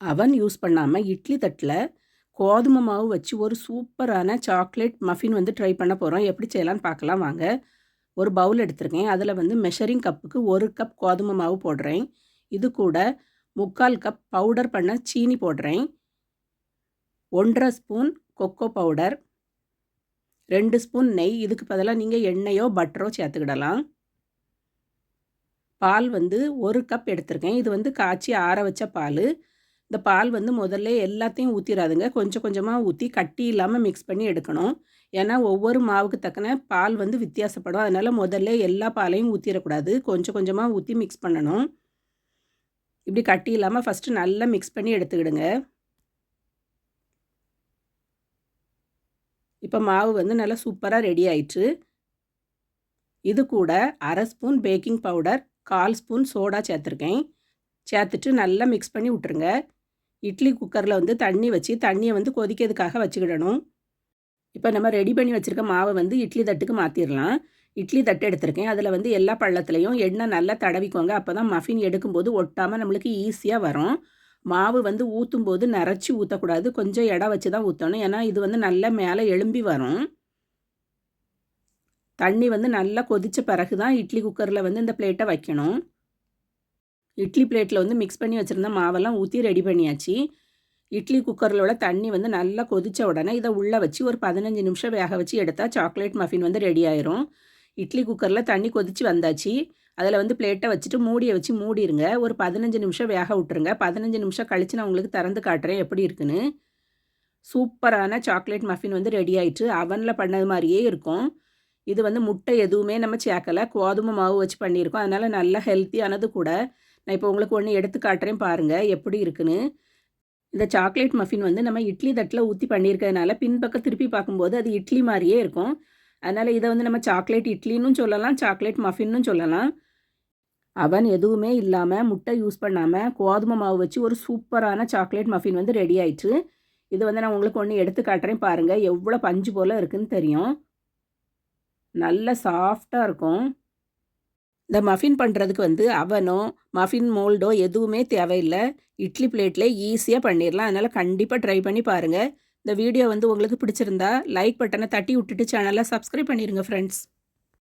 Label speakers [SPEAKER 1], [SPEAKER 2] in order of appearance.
[SPEAKER 1] அவன் யூஸ் பண்ணாமல் இட்லி தட்டில் கோதுமை மாவு வச்சு ஒரு சூப்பரான சாக்லேட் மஃபின் வந்து ட்ரை பண்ண போகிறோம் எப்படி செய்யலான்னு பார்க்கலாம் வாங்க. ஒரு பவுல் எடுத்திருக்கேன். அதில் வந்து மெஷரிங் கப்புக்கு ஒரு கப் கோதுமை மாவு போடுறேன். இது கூட முக்கால் கப் பவுடர் பண்ண சீனி போடுறேன். ஒன்றரை ஸ்பூன் கொக்கோ பவுடர். ரெண்டு ஸ்பூன் நெய். இதுக்கு பதிலாக நீங்கள் எண்ணெயோ பட்டரோ சேர்த்துக்கிடலாம். பால் வந்து ஒரு கப் எடுத்திருக்கேன். இது வந்து காய்ச்சி ஆற வச்ச பால். இந்த பால் வந்து முதல்ல எல்லாத்தையும் ஊற்றிடாதுங்க கொஞ்சம் கொஞ்சமாக ஊற்றி கட்டி இல்லாமல் மிக்ஸ் பண்ணி எடுக்கணும். ஏன்னா ஒவ்வொரு மாவுக்கு தக்கன பால் வந்து வித்தியாசப்படும். அதனால் முதல்ல எல்லா பாலையும் ஊற்றிடக்கூடாது கொஞ்சம் கொஞ்சமாக ஊற்றி மிக்ஸ் பண்ணணும். இப்படி கட்டி இல்லாமல் ஃபஸ்ட்டு நல்லா மிக்ஸ் பண்ணி எடுத்துக்கிடுங்க. இப்போ மாவு வந்து நல்லா சூப்பராக ரெடி ஆயிடுச்சு. இது கூட அரை ஸ்பூன் பேக்கிங் பவுடர் கால் ஸ்பூன் சோடா சேர்த்துருக்கேன். சேர்த்துட்டு நல்லா மிக்ஸ் பண்ணி விட்டுருங்க. இட்லி குக்கரில் வந்து தண்ணி வச்சு தண்ணியை வந்து கொதிக்கிறதுக்காக வச்சுக்கிடணும். இப்போ நம்ம ரெடி பண்ணி வச்சுருக்க மாவை வந்து இட்லி தட்டுக்கு மாற்றிடலாம் இட்லி தட்டு எடுத்திருக்கேன். அதில் வந்து எல்லா பள்ளத்துலேயும் எண்ணெய் நல்லா தடவிக்கோங்க. அப்போ தான் மஃபின் எடுக்கும்போது ஒட்டாமல் நம்மளுக்கு ஈஸியாக வரும். மாவு வந்து ஊற்றும் போது நிறச்சி ஊற்றக்கூடாது கொஞ்சம் இடம் வச்சு தான் ஊற்றணும் ஏன்னா இது வந்து நல்லா மேலே எலும்பி வரும். தண்ணி வந்து நல்லா கொதித்த பிறகு தான் இட்லி குக்கரில் வந்து இந்த பிளேட்டை வைக்கணும். இட்லி பிளேட்டில் வந்து மிக்ஸ் பண்ணி வச்சுருந்த மாவெல்லாம் ஊற்றி ரெடி பண்ணியாச்சு. இட்லி குக்கரில் தண்ணி வந்து நல்லா கொதித்த உடனே இதை உள்ளே வச்சு ஒரு பதினஞ்சு நிமிஷம் வேக வச்சு எடுத்தால் சாக்லேட் மஃபின் வந்து ரெடி ஆயிரும். இட்லி குக்கரில் தண்ணி கொதித்து வந்தாச்சு. அதில் வந்து பிளேட்டை வச்சுட்டு மூடியை வச்சு மூடிடுங்க ஒரு பதினஞ்சு நிமிஷம் வேக விட்டுருங்க. பதினஞ்சு நிமிஷம் கழித்து நான் உங்களுக்கு திறந்து காட்டுறேன் எப்படி இருக்குன்னு. சூப்பரான சாக்லேட் மஃபின் வந்து ரெடி ஆயிட்டு அவனில் பண்ணது மாதிரியே இருக்கும். இது வந்து முட்டை எதுவுமே நம்ம சேர்க்கலை. கோதுமை மாவு வச்சு பண்ணியிருக்கோம். அதனால் நல்லா ஹெல்த்தியானது கூட. நான் இப்போ உங்களுக்கு ஒன்று எடுத்து காட்டுறேன் பாருங்கள் எப்படி இருக்குன்னு. இந்த சாக்லேட் மஃபின் வந்து நம்ம இட்லி தட்டில் ஊற்றி பண்ணியிருக்கிறதுனால பின்பக்கம் திருப்பி பார்க்கும்போது அது இட்லி மாதிரியே இருக்கும். அதனால் இதை வந்து நம்ம சாக்லேட் இட்லின்னு சொல்லலாம் சாக்லேட் மஃபின்னு சொல்லலாம். அவன் எதுவுமே இல்லாமல் முட்டை யூஸ் பண்ணாமல் கோதுமை மாவு வச்சு ஒரு சூப்பரான சாக்லேட் மஃபின் வந்து ரெடி ஆயிடுச்சு இது வந்து நான் உங்களுக்கு ஒன்று எடுத்து காட்டுறேன் பாருங்கள் எவ்வளோ பஞ்சு போல் இருக்குதுன்னு தெரியும். நல்ல சாஃப்டாக இருக்கும். இந்த மஃபின் பண்ணுறதுக்கு வந்து அவனோ மஃபின் மோல்டோ எதுவுமே தேவையில்லை. இட்லி பிளேட்டில் ஈஸியாக பண்ணிடலாம் அதனால் கண்டிப்பாக ட்ரை பண்ணி பாருங்கள் இந்த வீடியோ வந்து உங்களுக்கு பிடிச்சிருந்தா லைக் பட்டனை தட்டி விட்டுட்டு சேனலை சப்ஸ்கிரைப் பண்ணிடுங்க ஃப்ரெண்ட்ஸ்